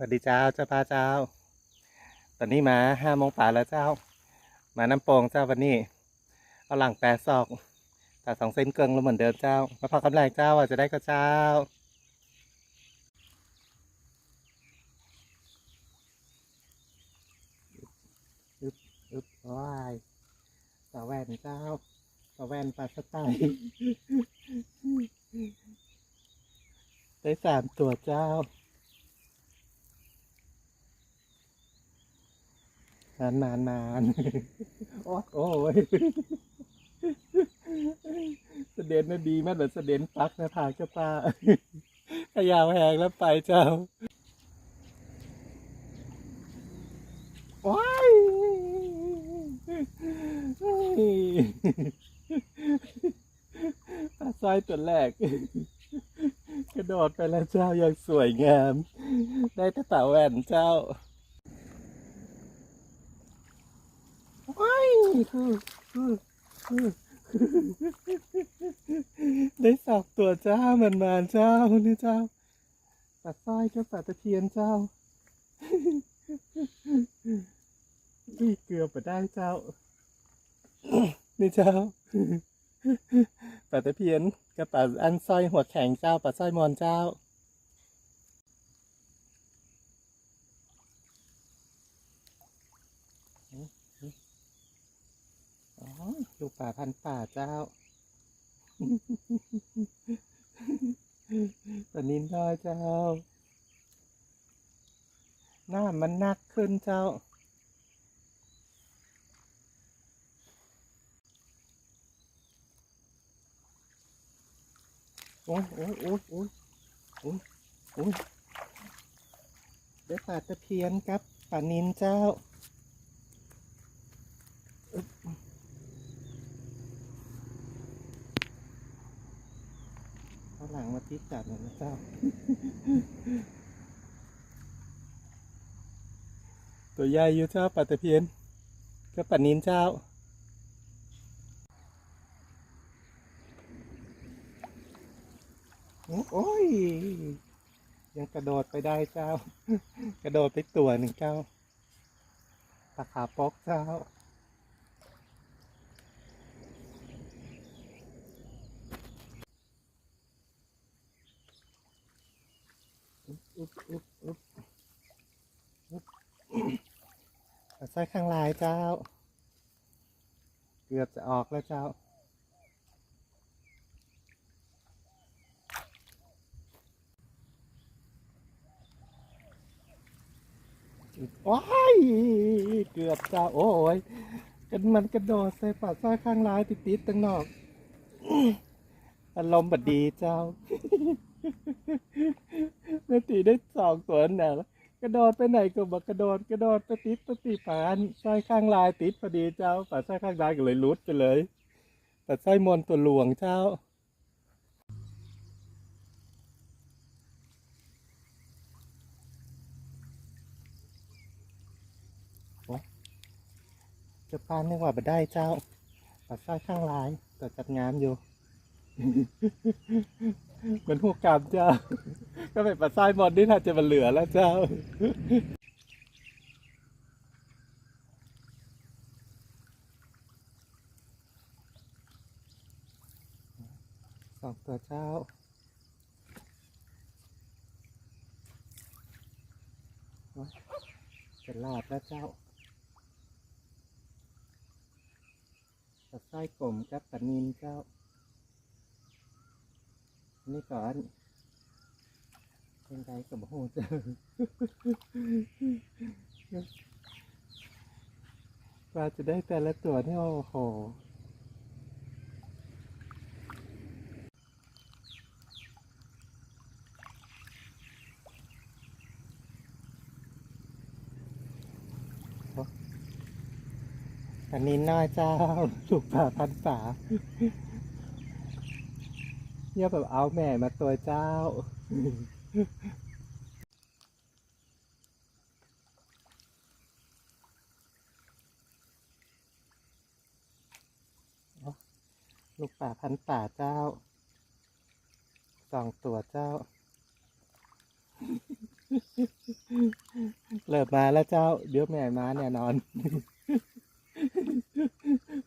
สวัสดีเจ้าเจ้าพาเจ้า ตอนนี้มาห้าโมงป่าแล้วเจ้า มาน้ำโป่งเจ้าวันนี้ เอาหลังแปดศอกตัดสองเส้นเกิงแล้วเหมือนเดิมเจ้า มาพอกำลังเจ้าอะจะได้ก็เจ้าอึบอึบว้ายสาแว่นเจ้าสาแว่นปลาสไตล์ได้สามตัวเจ้า นานนานนานโอ้โอ้ยเสด็จนะดีมากเหมือนเสด็จปักนะพาเจ้าป้าขยาวแหงแล้วไปเจ้าว้ายปลาสร้อยตัวแรก กระโดดไปแล้วเจ้ายังสวยงาม ได้แต่ตาแว่นเจ้า ว้าย ได้สองตัวเจ้ามันมาเจ้านี่เจ้าปลาสร้อยกับปลาตะเพียนเจ้านี่เกือบไปได้เจ้า นี่เจ้าปลาตะเพียนกับปลาอันสร้อยหัวแข็งเจ้าปลาสร้อยมอนเจ้า อ๋อ ลูกป่าพันป่าเจ้าปลานินน้อยเจ้า หน้ามันนักขึ้นเจ้า โอ้ยโอ้ยโอ้ยโอ้ยโอ้ยโอ้ยได้ปลาตะเพียนกับปลานินเจ้า เอา หลังมาติดจัดหน่อยนะเจ้าตัวใหญ่อยู่เจ้าปลาตะเพียนก็ปลานินเจ้าโอ้ย ยังกระโดดไปได้เจ้า กระโดดไปตัวหนึ่งเจ้าปลาขาปอกเจ้า อุ๊บอุ๊บอุ๊บอุ๊บใส่ข้างลายเจ้า เกือบจะออกแล้วเจ้าว้ายเกือบจ้าโอ้ยกันมันกระโดดใส่ปากซ้ข้างลายติดๆตั้งนอกอารมณ์บดดีเจ้า แม่ตีได้สองตัวน่ะกระโดดไปไหนก็บอกกระโดดกระโดดไปติดไปติดปานไส้ข้างลายติดพอดีเจ้าป่าไส้ข้างลายก็เลยรุดไปเลย แต่ไส้มนตัวหลวงเจ้าจะปานนึกว่าบ่ได้เจ้าป่าไส้ข้างลายแต่จัดงานอยู่ เหมือนหัวกามเจ้า ก็เป็นปลาไส้มอนนี่ถ้าจะมาเหลือแล้วเจ้าสองตัวเจ้าจะลาดแล้วเจ้าปลาไส้กลมกับปลานินเจ้า นี่ก่อนเป็นไรกับโหเจอกว่าจะได้แต่ละตัวนี่โอ้โหอันนี้น้อยเจ้าลูกป่าพันป่า เนี่ยแบบเอาแม่มาตัวเจ้า ลูกป่าพันป่าเจ้า สองตัวเจ้าเริ่มมาแล้วเจ้า เดี๋ยวแม่มาแน่นอน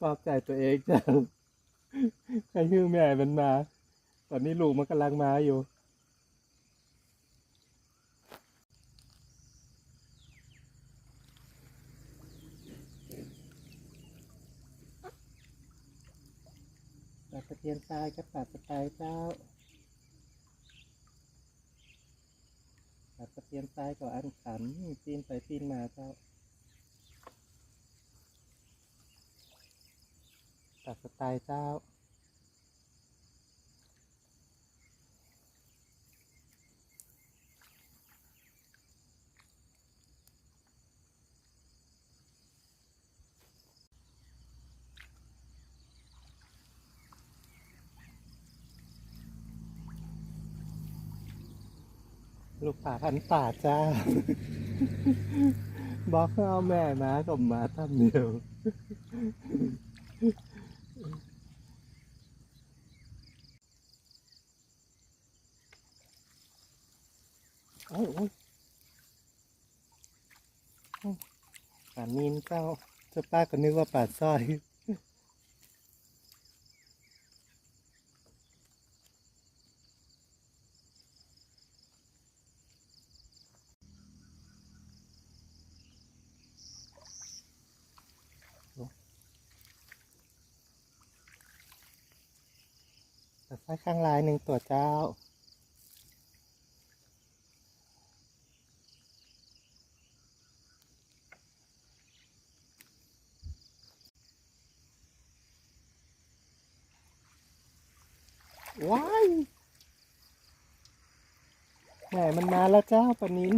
ปลอบใจตัวเองเจ้าให้คือแม่มันมา ตอนนี้ลูกมันกำลังมาอยู่ปลาตะเพียนทรายกับปลาตะไคร้เจ้าปลาตะเพียนทรายกับอันขันปีนไปปีนมาเจ้าปลาสไตล์เจ้า ลูกป่าพันป่าจ้า บอกเอาแม่มากับมาทำเดียวโอ้ยโอ้ยโอ้ยป่านินเจ้าเจ้าป้าก็นึกว่าป่าสร้อย ไคร้ข้างลายหนึ่งตัวเจ้า ว้ายแม่มันมาแล้วเจ้าปนิน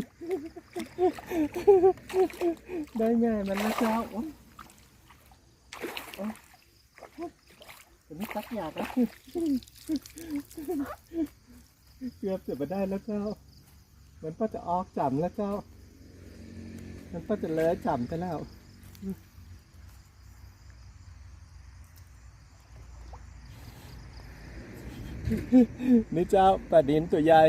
ได้แม่มันแล้วเจ้าโอ๊ยโอ๊ย ตัวนี้ตักอยากแล้วเกือบจะมาได้แล้วเจ้า มันก็จะออกจำแล้วเจ้า มันก็จะเลื้อยจำไปแล้วนี่เจ้าปลาดินตัวใหญ่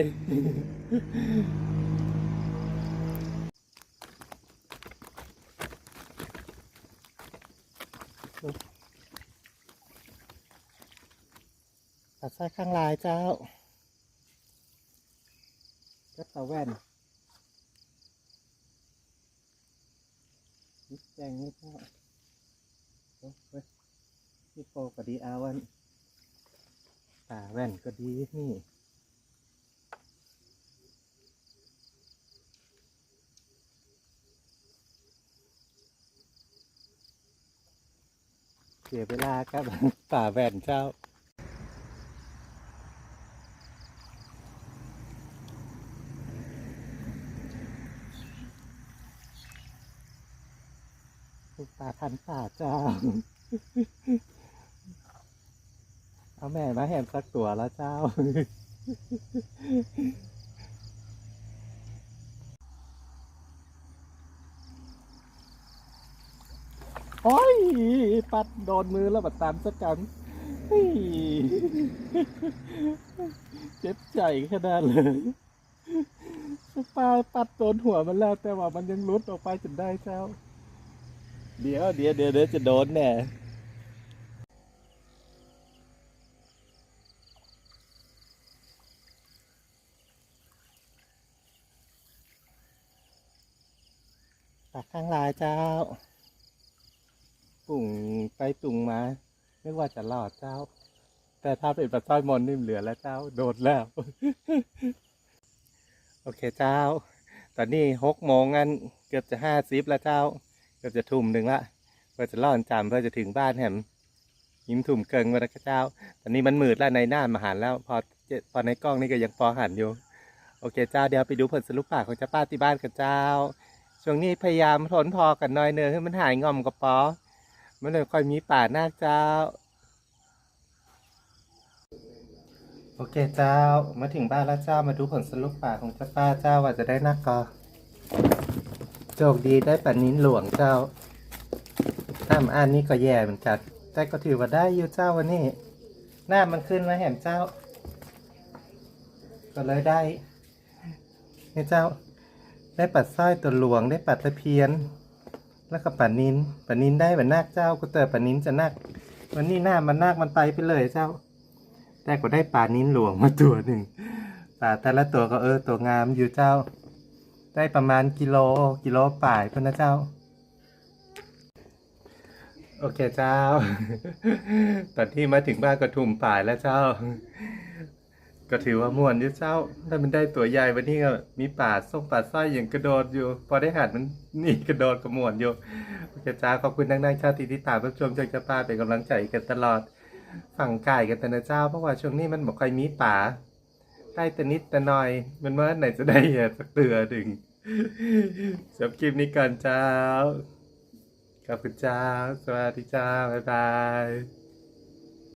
สายข้างลายเจ้าก็ตาแว่นนิดแจงนี่เจ้าโอ้เว้ยนี่โปก็ดีอาวันตาแว่นก็ดีนี่เสียเวลาครับป่าแว่นเจ้า ลูกป่าพันป่าเจ้าเอาแม่มาแหมสักตัวแล้วเจ้า โอ้ย ปัดโดนมือแล้วบัดตามสักกันเจ็บใจขนาดเลยสปาปัดโดนหัวมันแล้วแต่ว่ามันยังลุดออกไปจนได้เจ้า เดี๋ยวเดี๋ยวเดี๋ยวจะโดนแน่ตักข้างลายเจ้า ปุ่งไปตุงมาไม่ว่าจะรอดเจ้า แต่ถ้าเป็นปลาสร้อยมอนนี่เหลือแล้วเจ้า โดดแล้ว โอเคเจ้า ตอนนี้หกโมงงั้นเกือบจะห้าสิบแล้วเจ้า กือบจะทุ่มหนึ่งละเพื่อจะล่อนจำเพื่อจะถึงบ้านแหมยิ้มทุ่มเกิงมาแล้วเจ้า ตอนนี้มันมืดแล้วในหน้ามาหันแล้ว พอพอในกล้องนี่ก็ยังพอหันอยู่ โอเคเจ้าเดี๋ยวไปดูผลสรุปปากของเจ้าป้าที่บ้านกันเจ้า ช่วงนี้พยายามทนพอกันน่อยเนอให้มันหายงอมกระป๋อมันเลยค่อยมีป่าหน้าเจ้า โอเคเจ้ามาถึงบ้านแล้วเจ้ามาดูผลสรุปป่ากของเจ้าป้าเจ้าว่าจะได้นักกอ โชคดีได้ปันนิ้นหลวงเจ้าถ้ามอันนี้ก็แย่เหมือนกันแต่ก็ถือว่าได้อยู่เจ้าวันนี้ หน้ามันขึ้นมาแหมเจ้า ก็เลยได้นี่เจ้า ได้ปัดสร้อยตัวหลวงได้ปัดตะเพียน แล้วก็ปัดนินปัดนินได้แบบนาคเจ้าก็เตอปัดนินจะนาควันนี้หน้ามันนาคมันไปไปเลยเจ้า แต่ก็ได้ป่านินหลวงมาตัวหนึ่งป่าแต่ละตัวก็เออตัวงามอยู่เจ้า ได้ประมาณกิโลกิโลป่ายเพื่นนะเจ้า โอเคเจ้า ตอนที่มาถึงบ้านกระทุมป่ายแล้วเจ้า ก็ถือว่าม่วนอยู่เจ้า ถ้ามันได้ตัวใหญ่วันนี้ก็มีป่าส่งป่าสร้อยอย่างกระโดดอยู่ พอได้หัดมันนี่กระโดดกระม่วนอยู่ โอเคเจ้าขอบคุณนักๆชาติที่ติตามรับชมจนจะป้าเป็นกำลังใจกันตลอดฝั่งไก่กันแต่นะเจ้า เพราะว่าช่วงนี้มันบอกใครมีป่าได้แต่นิดแต่หน่อย มันเมื่อไหนจะได้เหตุสักเตือดึง จบคลิปนี้ก่อนเจ้าขอบคุณเจ้า สวัสดีเจ้า บ๊ายบาย